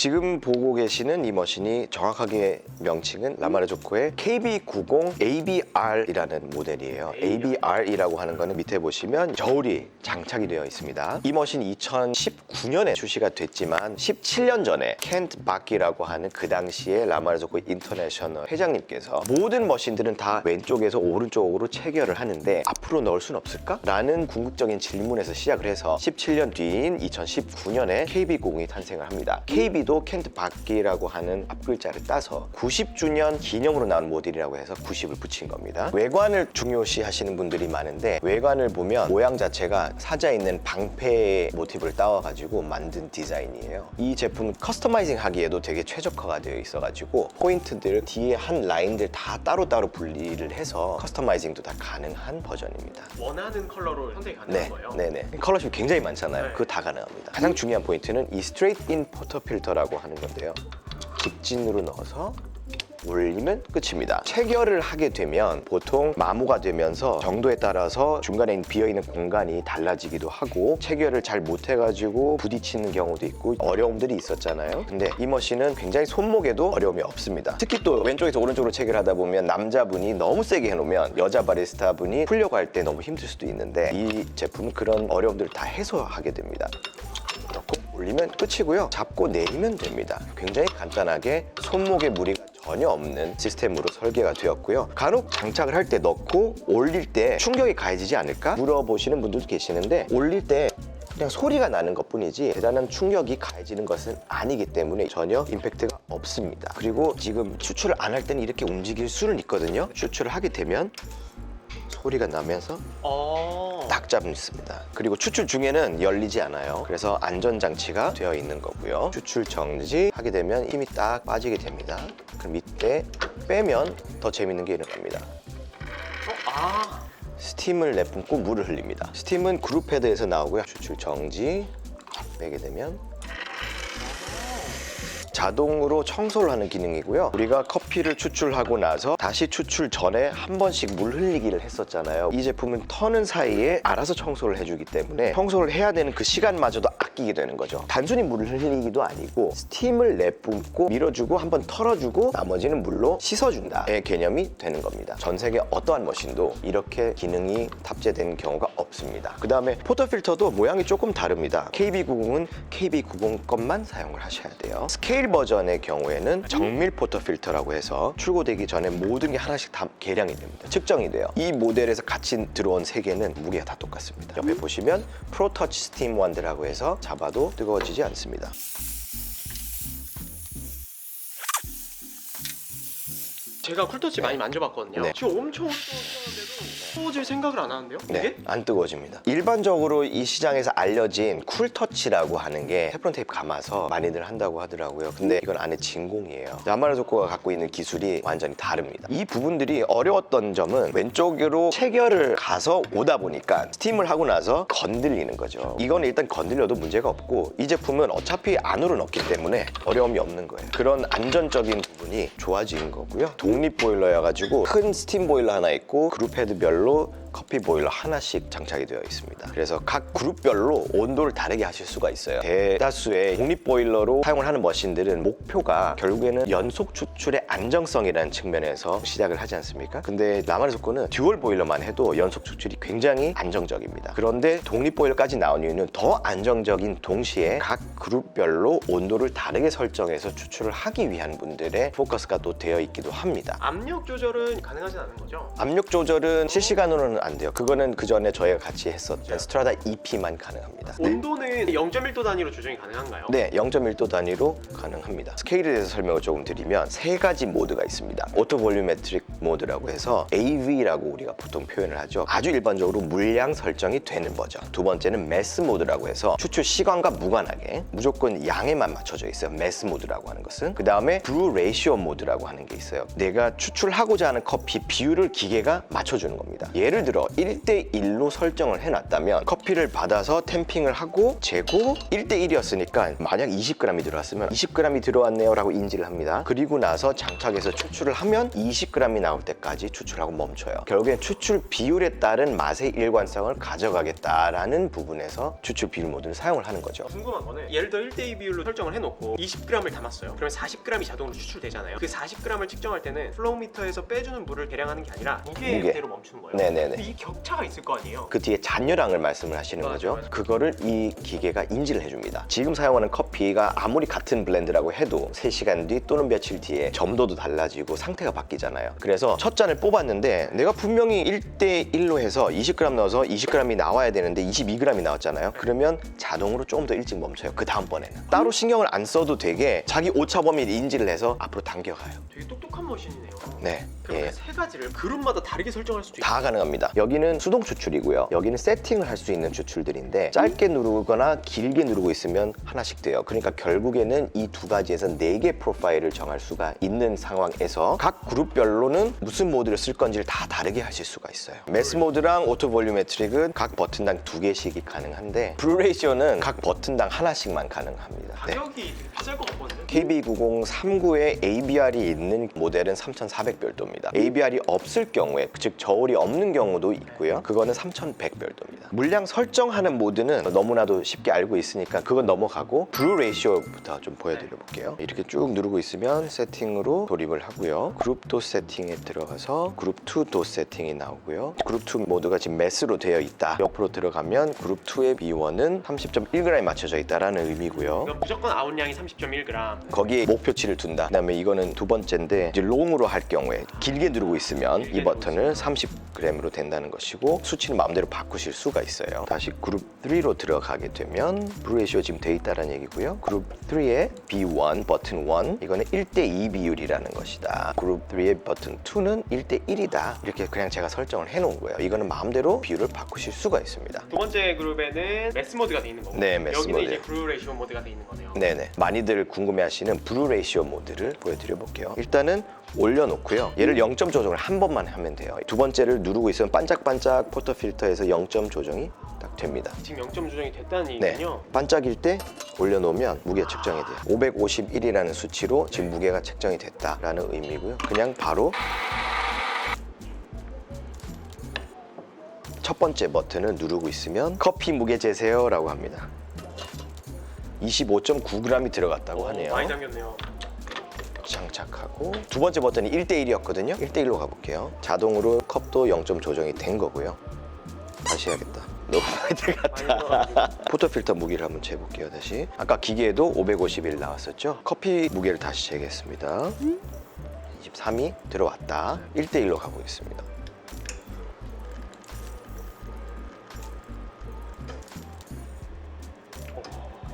지금 보고 계시는 이 머신이 정확하게 명칭은 라마르조코의 KB90 ABR이라는 모델이에요. ABR이라고 하는 거는 밑에 보시면 저울이 장착이 되어 있습니다. 이 머신이 2019년에 출시가 됐지만 17년 전에 켄트 바키라고 하는 그 당시에 라마르조코 인터내셔널 회장님께서 모든 머신들은 다 왼쪽에서 오른쪽으로 체결을 하는데 앞으로 넣을 순 없을까? 라는 궁극적인 질문에서 시작을 해서 17년 뒤인 2019년에 KB90이 탄생을 합니다. KB도 켄트 바키라고 하는 앞글자를 따서 90주년 기념으로 나온 모델이라고 해서 90을 붙인 겁니다. 외관을 중요시 하시는 분들이 많은데 외관을 보면 모양 자체가 사자 있는 방패 모티브를 따와가지고 만든 디자인이에요. 이 제품은 커스터마이징 하기에도 되게 최적화가 되어 있어가지고 포인트들 뒤에 한 라인들 다 따로따로 분리를 해서 커스터마이징도 다 가능한 버전입니다. 원하는 컬러로 선택이 가능한 네, 거예요? 네네. 컬러십이 굉장히 많잖아요. 네. 그거 다 가능합니다. 가장 중요한 포인트는 이 스트레이트 인 포터 필터라 고 하는 건데요. 직진으로 넣어서 올리면 끝입니다. 체결을 하게 되면 보통 마모가 되면서 정도에 따라서 중간에 비어있는 공간이 달라지기도 하고 체결을 잘 못해가지고 부딪히는 경우도 있고 어려움들이 있었잖아요. 근데 이 머신은 굉장히 손목에도 어려움이 없습니다. 특히 또 왼쪽에서 오른쪽으로 체결하다 보면 남자분이 너무 세게 해놓으면 여자 바리스타 분이 풀려고 할 때 너무 힘들 수도 있는데 이 제품은 그런 어려움들을 다 해소하게 됩니다. 넣고 올리면 끝이고요. 잡고 내리면 됩니다. 굉장히 간단하게 손목에 무리가 전혀 없는 시스템으로 설계가 되었고요. 간혹 장착을 할 때 넣고 올릴 때 충격이 가해지지 않을까 물어보시는 분들도 계시는데 올릴 때 그냥 소리가 나는 것 뿐이지 대단한 충격이 가해지는 것은 아니기 때문에 전혀 임팩트가 없습니다. 그리고 지금 추출을 안 할 때는 이렇게 움직일 수는 있거든요. 추출을 하게 되면 소리가 나면서 어... 딱 잡습니다. 그리고 추출 중에는 열리지 않아요. 그래서 안전장치가 되어 있는 거고요. 추출 정지 하게 되면 힘이 딱 빠지게 됩니다. 그럼 이때 빼면 더 재밌는 게 일어납니다. 어? 아... 스팀을 내뿜고 물을 흘립니다. 스팀은 그룹 패드에서 나오고요. 추출 정지 빼게 되면 자동으로 청소를 하는 기능이고요. 우리가 커피를 추출하고 나서 다시 추출 전에 한 번씩 물 흘리기를 했었잖아요. 이 제품은 터는 사이에 알아서 청소를 해주기 때문에 청소를 해야 되는 그 시간마저도 아끼게 되는 거죠. 단순히 물을 흘리기도 아니고 스팀을 내뿜고 밀어주고 한번 털어주고 나머지는 물로 씻어준다의 개념이 되는 겁니다. 전 세계 어떠한 머신도 이렇게 기능이 탑재된 경우가 없습니다. 그 다음에 포터 필터도 모양이 조금 다릅니다. KB90은 KB90 것만 사용을 하셔야 돼요. 스케일 버전의 경우에는 정밀 포터 필터라고 해서 출고되기 전에 모든 게 하나씩 다 계량이 됩니다. 측정이 돼요. 이 모델에서 같이 들어온 세 개는 무게가 다 똑같습니다. 옆에 보시면 프로터치 스팀 원드라고 해서 잡아도 뜨거워지지 않습니다. 제가 쿨터치 많이 만져봤거든요 네. 지금 엄청 뜨거운데도 뜨거워질 생각을 안 하는데요? 네, 이게? 안 뜨거워집니다. 일반적으로 이 시장에서 알려진 쿨터치라고 하는 게 테프론 테이프 감아서 많이들 한다고 하더라고요. 근데 이건 안에 진공이에요. 야마르소코가 갖고 있는 기술이 완전히 다릅니다. 이 부분들이 어려웠던 점은 왼쪽으로 체결을 가서 오다 보니까 스팀을 하고 나서 건들리는 거죠. 이건 일단 건들려도 문제가 없고 이 제품은 어차피 안으로 넣기 때문에 어려움이 없는 거예요. 그런 안전적인 부분이 좋아진 거고요. 독립 보일러여가지고 큰 스팀 보일러 하나 있고 그룹 헤드별로 커피 보일러 하나씩 장착이 되어 있습니다. 그래서 각 그룹별로 온도를 다르게 하실 수가 있어요. 대다수의 독립 보일러로 사용을 하는 머신들은 목표가 결국에는 연속 추출의 안정성이라는 측면에서 시작을 하지 않습니까? 근데 나만의 속도는 듀얼 보일러만 해도 연속 추출이 굉장히 안정적입니다. 그런데 독립 보일러까지 나온 이유는 더 안정적인 동시에 각 그룹별로 온도를 다르게 설정해서 추출을 하기 위한 분들의 포커스가 또 되어 있기도 합니다. 압력 조절은 가능하진 않은 거죠? 압력 조절은 실시간으로는 안 돼요. 그거는 그 전에 저희가 같이 했었던 스트라다 EP만 가능합니다. 네. 온도는 0.1도 단위로 조정이 가능한가요? 네, 0.1도 단위로 가능합니다. 스케일에 대해서 설명을 조금 드리면 세 가지 모드가 있습니다. 오토 볼륨메트릭 모드라고 해서 AV라고 우리가 보통 표현을 하죠. 아주 일반적으로 물량 설정이 되는 버전. 두 번째는 매스 모드라고 해서 추출 시간과 무관하게 무조건 양에만 맞춰져 있어요. 매스 모드라고 하는 것은. 그 다음에 브루 레이시오 모드라고 하는 게 있어요. 내가 추출하고자 하는 커피 비율을 기계가 맞춰주는 겁니다. 예를 들어 1대1로 설정을 해놨다면 커피를 받아서 템핑을 하고 재고 1대1이었으니까 만약 20g이 들어왔으면 20g이 들어왔네요 라고 인지를 합니다. 그리고 나서 장착해서 추출을 하면 20g이 나올 때까지 추출하고 멈춰요. 결국엔 추출 비율에 따른 맛의 일관성을 가져가겠다라는 부분에서 추출 비율 모드를 사용을 하는 거죠. 궁금한 거는 예를 들어 1대2 비율로 설정을 해놓고 20g을 담았어요. 그러면 40g이 자동으로 추출되잖아요. 그 40g을 측정할 때는 플로우 미터에서 빼주는 물을 계량하는 게 아니라 무게 무게. 그대로 멈추는 거예요. 네네네. 근데 이 격차가 있을 거 아니에요. 그 뒤에 잔여량을 말씀을 하시는 맞아요, 거죠. 맞아요. 그거를 이 기계가 인지를 해줍니다. 지금 사용하는 커피가 아무리 같은 블렌드라고 해도 3시간 뒤 또는 며칠 뒤에 점도도 달라지고 상태가 바뀌잖아요. 그래서 첫 잔을 뽑았는데 내가 분명히 1대1로 해서 20g 넣어서 20g이 나와야 되는데 22g이 나왔잖아요. 그러면 자동으로 조금 더 일찍 멈춰요. 그 다음번에는. 따로 신경을 안 써도 되게 자기 오차 범위를 인지를 해서 앞으로 당겨가요. 되게 똑똑한 머신이네요. 네. 그럼 예. 그세 가지를 그룹마다 다르게 설정할 수도 있고 다 가능합니다. 여기는 수동 추출이고요. 여기는 세팅을 할 수 있는 추출들인데 짧게 누르거나 길게 누르고 있으면 하나씩 돼요. 그러니까 결국에는 이 두 가지에서 네 개 프로파일을 정할 수가 있는 상황에서 각 그룹별로는 무슨 모드를 쓸 건지를 다 다르게 하실 수가 있어요. 매스 모드랑 오토 볼륨메트릭은 각 버튼당 두 개씩이 가능한데 블루레이시오는 각 버튼당 하나씩만 가능합니다. 네. 가격이 되게 비쌀 것 같거든요. KB9039에 ABR이 있는 모델은 3,400별도입니다. ABR이 없을 경우에 즉 저울이 없는 경우도 있고요. 그거는 3,100별도입니다. 물량 설정하는 모드는 너무나도 쉽게 알고 있으니까 그건 넘어가고 블루 레이시오부터 좀 보여드려 볼게요. 이렇게 쭉 누르고 있으면 세팅으로 돌입을 하고요. 그룹 도 세팅에 들어가서 그룹 2 도 세팅이 나오고요. 그룹 2 모드가 지금 매스로 되어 있다. 옆으로 들어가면 그룹 2의 B1은 30.1g에 맞춰져 있다라는 의미고요. 무조건 아웃량이 30.1g. 거기에 목표치를 둔다. 그다음에 이거는 두 번째인데 이제 롱으로 할 경우에 길게 누르고 있으면 이 버튼을 30g으로 된다는 것이고 수치는 마음대로 바꾸실 수가 있어요. 다시 그룹 3로 들어가게 되면 브루레이시오 지금 돼 있다는 얘기고요. 그룹 3의 B1 버튼 1 이거는 1대2 비율이라는 것이다. 그룹 3의 버튼 2는 1대1이다. 이렇게 그냥 제가 설정을 해 놓은 거예요. 이거는 마음대로 비율을 바꾸실 수가 있습니다. 두 번째 그룹에는 매스 모드가 돼 있는 거고 네, 매스 여기는 모드. 이제 블루 레이시오 모드가 돼 있는 거네요. 네네. 많이들 궁금해하시는 블루 레이시오 모드를 보여드려 볼게요. 일단은 올려놓고요. 얘를 0점 조정을 한 번만 하면 돼요. 두 번째를 누르고 있으면 반짝반짝 포터 필터에서 0점 조정이 딱 됩니다. 지금 0점 조정이 됐다는 네. 얘기군요. 반짝일 때 올려놓으면 무게 측정이 돼요. 551이라는 수치로 지금 무게가 측정이 됐다라는 의미고요. 그냥 바로 첫 번째 버튼을 누르고 있으면 커피 무게 재세요라고 합니다. 25.9g이 들어갔다고 하네요. 오, 많이 잠겼네요. 장착하고 두 번째 버튼이 1대1이었거든요. 1대1로 가볼게요. 자동으로 컵도 0점 조정이 된 거고요. 다시 해야겠다. 너무 많이 들어갔다. 포토필터 무게를 한번 재볼게요 다시. 아까 기계에도 551 나왔었죠? 커피 무게를 다시 재겠습니다. 23이 들어왔다. 1대1로 가보겠습니다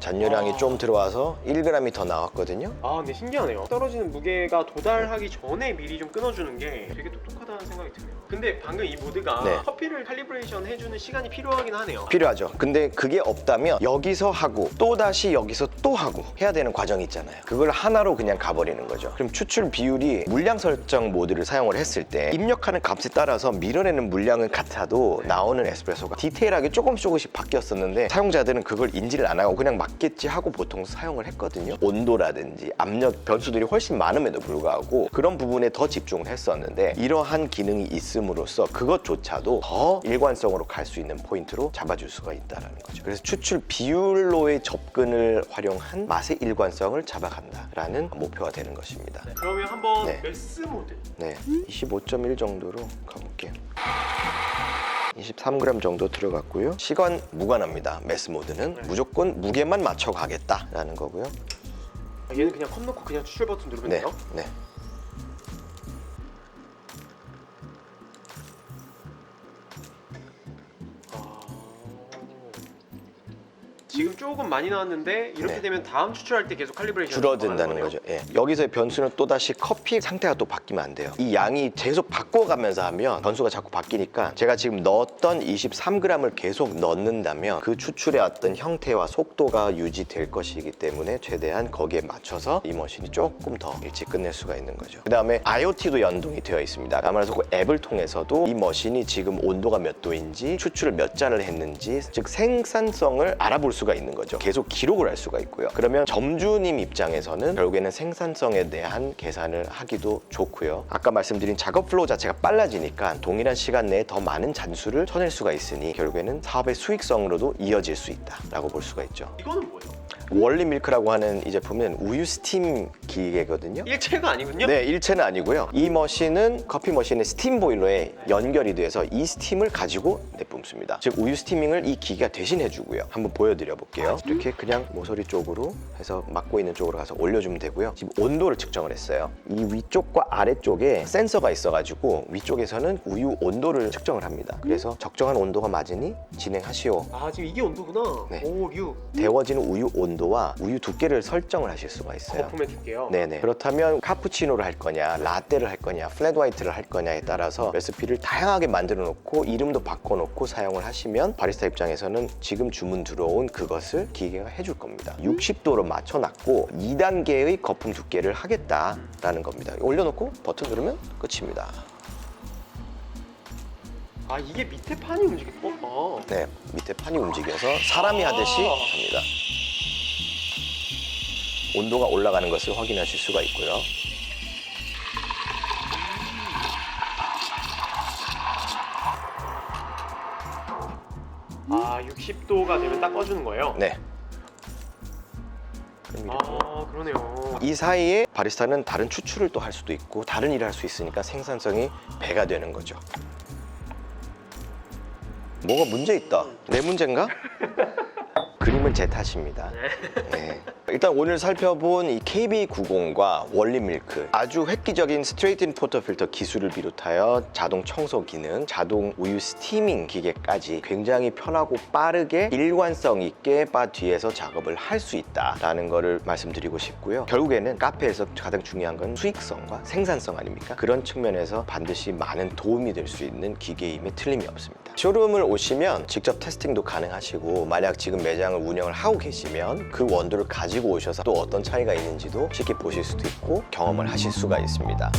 잔여량이 와. 좀 들어와서 1g이 더 나왔거든요 아 근데 신기하네요. 떨어지는 무게가 도달하기 전에 미리 좀 끊어주는 게 되게 똑똑하다는 생각이 드네요. 근데 방금 이 모드가 네. 커피를 칼리브레이션 해주는 시간이 필요하긴 하네요. 필요하죠. 근데 그게 없다면 여기서 하고 또 다시 여기서 또 하고 해야 되는 과정이 있잖아요. 그걸 하나로 그냥 가버리는 거죠. 그럼 추출 비율이 물량 설정 모드를 사용을 했을 때 입력하는 값에 따라서 밀어내는 물량은 같아도 나오는 에스프레소가 디테일하게 조금씩 조금씩 바뀌었었는데 사용자들은 그걸 인지를 안 하고 그냥 맞겠지 하고 보통 사용을 했거든요. 온도라든지 압력 변수들이 훨씬 많음에도 불구하고 그런 부분에 더 집중을 했었는데 이러한 기능이 있음으로써 그것조차도 더 일관성으로 갈 수 있는 포인트로 잡아줄 수가 있다는 거죠. 그래서 추출 비율로의 접근을 활용한 맛의 일관성을 잡아간다라는 목표가 되는 것입니다. 네, 그러면 한번 네. 메스 모드. 네, 25.1 정도로 가볼게요. 23g 정도 들어갔고요. 시간 무관합니다. 매스 모드는 네. 무조건 무게만 맞춰 가겠다라는 거고요. 아, 얘는 그냥 컵 넣고 그냥 추출 버튼 누르면 네, 돼요? 네. 지금 조금 많이 나왔는데 이렇게 네. 되면 다음 추출할 때 계속 칼리브레이션 줄어든다는 거죠. 예. 여기서의 변수는 또 다시 커피 상태가 또 바뀌면 안 돼요. 이 양이 계속 바꿔가면서 하면 변수가 자꾸 바뀌니까 제가 지금 넣었던 23g을 계속 넣는다면 그 추출의 어떤 형태와 속도가 유지될 것이기 때문에 최대한 거기에 맞춰서 이 머신이 조금 더 일찍 끝낼 수가 있는 거죠. 그 다음에 IoT도 연동이 되어 있습니다. 아무래도 그 앱을 통해서도 이 머신이 지금 온도가 몇 도인지 추출을 몇 잔을 했는지 즉 생산성을 알아볼 수가 있는 거죠. 계속 기록을 할 수가 있고요. 그러면 점주님 입장에서는 결국에는 생산성에 대한 계산을 하기도 좋고요. 아까 말씀드린 작업 플로우 자체가 빨라지니까 동일한 시간 내에 더 많은 잔수를 쳐낼 수가 있으니 결국에는 사업의 수익성으로도 이어질 수 있다라고 볼 수가 있죠. 이거는 뭐예요? 월리 밀크라고 하는 이 제품은 우유 스팀 기계거든요. 일체가 아니군요? 네, 일체는 아니고요. 이 머신은 커피 머신의 스팀 보일러에 연결이 돼서 이 스팀을 가지고 내뿜습니다. 즉 우유 스티밍을 이 기계가 대신 해주고요. 한번 보여드려 볼게요. 이렇게 그냥 모서리 쪽으로 해서 막고 있는 쪽으로 가서 올려주면 되고요. 지금 온도를 측정을 했어요. 이 위쪽과 아래쪽에 센서가 있어가지고 위쪽에서는 우유 온도를 측정을 합니다. 그래서 적정한 온도가 맞으니 진행하시오. 아 지금 이게 온도구나. 네. 오 류. 데워지는 우유 온도 와 우유 두께를 설정을 하실 수가 있어요. 거품의 두께요. 네네. 그렇다면 카푸치노를 할 거냐, 라떼를 할 거냐, 플랫 화이트를 할 거냐에 따라서 레시피를 다양하게 만들어 놓고 이름도 바꿔 놓고 사용을 하시면 바리스타 입장에서는 지금 주문 들어온 그것을 기계가 해줄 겁니다. 60도로 맞춰 놨고 2단계의 거품 두께를 하겠다라는 겁니다. 올려놓고 버튼 누르면 끝입니다. 아 이게 밑에 판이 움직여. 어. 아. 네, 밑에 판이 움직여서 사람이 하듯이 아. 합니다. 온도가 올라가는 것을 확인하실 수가 있고요. 아 60도가 되면 딱 꺼주는 거예요. 네. 아 그러네요. 이 사이에 바리스타는 다른 추출을 또 할 수도 있고 다른 일을 할 수 있으니까 생산성이 배가 되는 거죠. 뭐가 문제 있다. 내 문제인가? 그림은 제 탓입니다. 네. 일단 오늘 살펴본 이 KB90과 원리밀크 아주 획기적인 스트레이트인 포터 필터 기술을 비롯하여 자동 청소 기능, 자동 우유 스티밍 기계까지 굉장히 편하고 빠르게 일관성 있게 바 뒤에서 작업을 할 수 있다라는 거를 말씀드리고 싶고요. 결국에는 카페에서 가장 중요한 건 수익성과 생산성 아닙니까? 그런 측면에서 반드시 많은 도움이 될 수 있는 기계임에 틀림이 없습니다. 쇼룸을 오시면 직접 테스팅도 가능하시고 만약 지금 매장을 운영을 하고 계시면 그 원두를 가지고 오셔서 또 어떤 차이가 있는지도 쉽게 보실 수도 있고 경험을 하실 수가 있습니다.